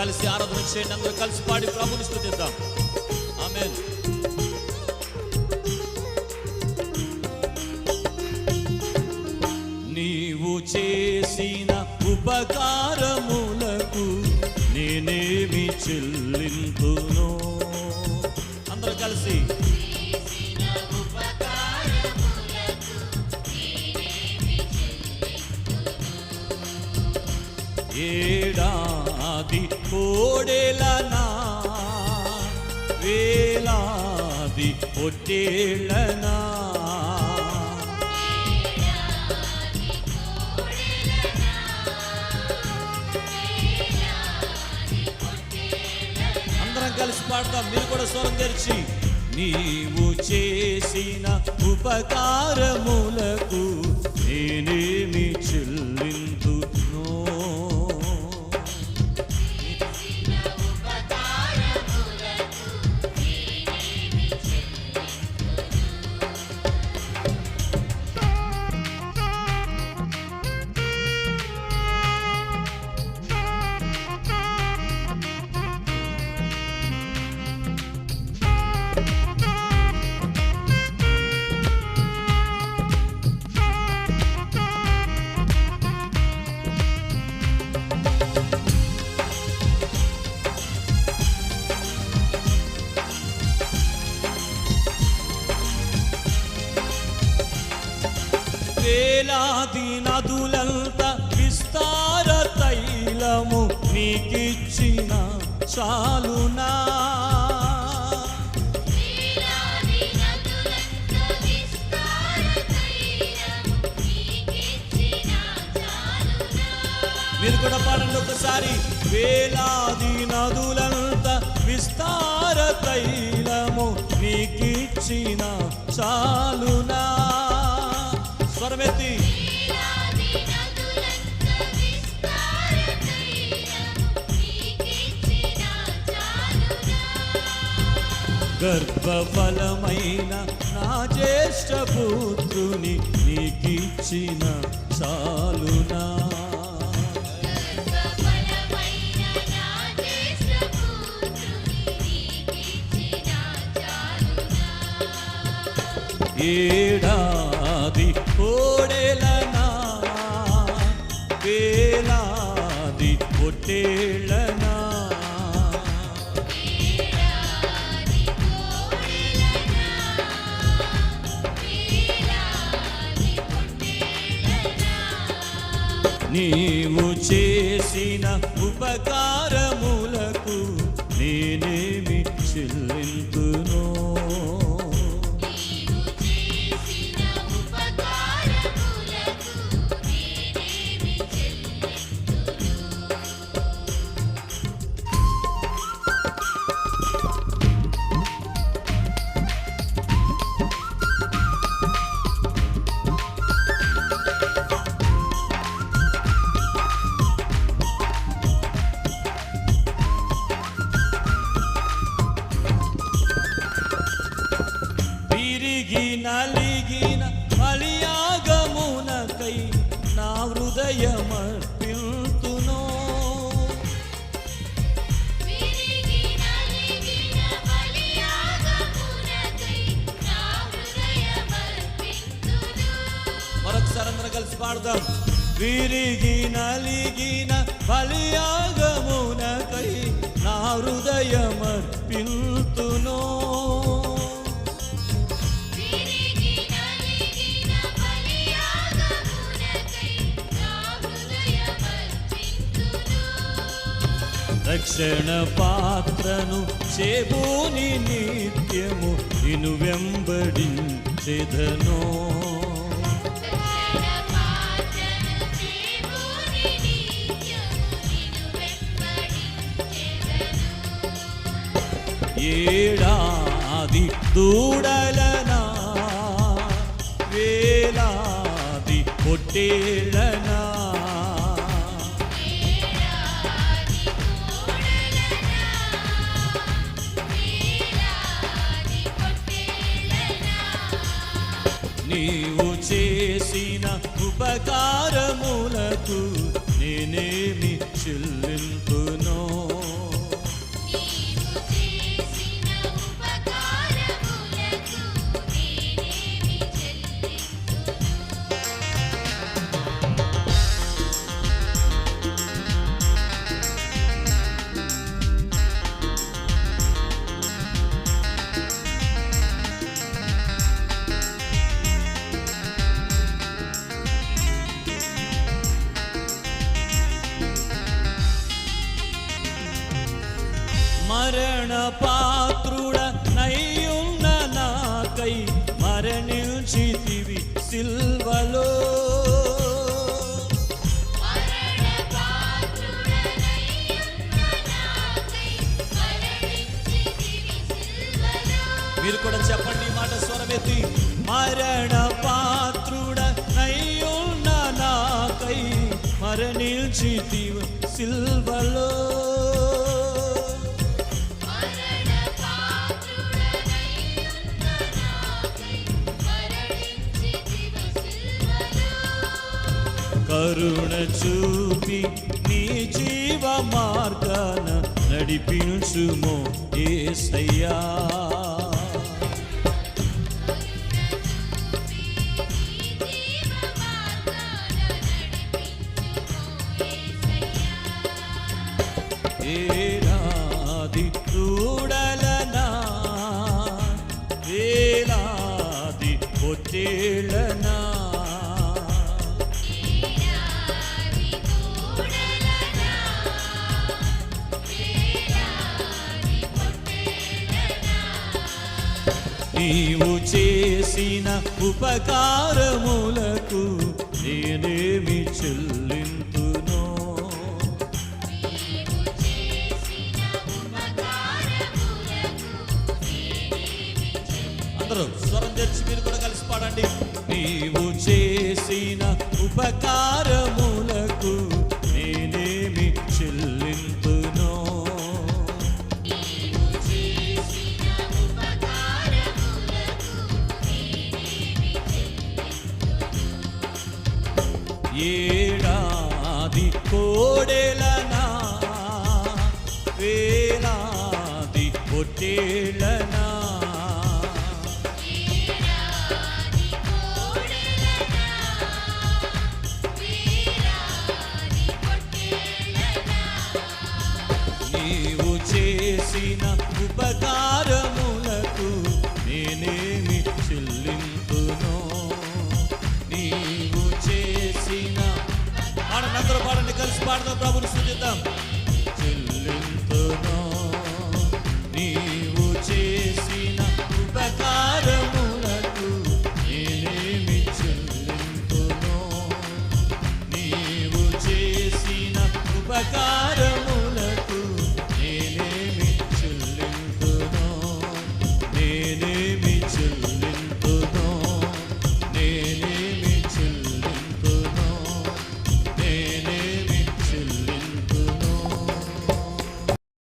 కలిసి ఆరాధన చేయండి. అందరూ కలిసి పాడి ప్రభుని స్థుతిద్దాం. ఆమె నీవు చేసిన ఉపకారం ఏడాది కోడేలనా వేలాది పొట్టేళ్ళనా కలిసి పాడతాం మీరు కూడా స్వరం తెరిచి. నీవు చేసిన ఉపకారములకు వేలాది నదులంత విస్తార తైలము నీకిచ్చిన చాలునా? మీరు కూడా పాడండి ఒకసారి. వేలాది నదులంత విస్తార తైలము నీకిచ్చిన చాలు గర్భఫలమైన నా జ్యేష్ఠ పుత్రుని నీకిచ్చిన చాలునా. ఏడాది కోడెలనా వేలాది పొట్టేళ్ళ నీవు చేసిన ఉపకారములకు నేనేమి చెల్లి నలిగిన బలియాగమునకై నా హృదయమర్పిల్తును మరొకసారి అందరం కలిసి పాడదాం. విరిగి నలిగిన బలియాగమునకై నా హృదయమర్పిల్తును రక్షణ పాత్రను చేబూని నిత్యము నిను వెంబడించెదను ఏడాది దూడలనా వేలాది పొట్టేళ్ళనా ఉపకారములకు నేనేమి చెల్లి మరణ పాత్రుడ నయ్యున్న నాకై మరణించితివి సిల్వలో. మీరు కూడా చెప్పండి మాట స్వరమెత్తి. మరణ పాత్రుడ నయ్యున్న నాకై మరణించితివి సిల్వలో. కరుణ చూపి నీ జీవ మార్గాన నడిపించుమో ఏసయ్యా. జీవ ఏలాది చూడలనా వేలాది పొట్టేళ్ళనా నీవు చేసిన ఉపకారములకు నేనేమి చెల్లింతునో? అందరూ స్వరం తెచ్చి మీరు కూడా కలిసి పాడండి. నీవు చేసిన ఉపకారం ఏడాది కోడెలనా? వేలాది పొట్టేళ్ళనా నీవు చేసిన ఉపకారం పాటతో కలిసి పాడదాం ప్రభుని స్థుతిద్దాం.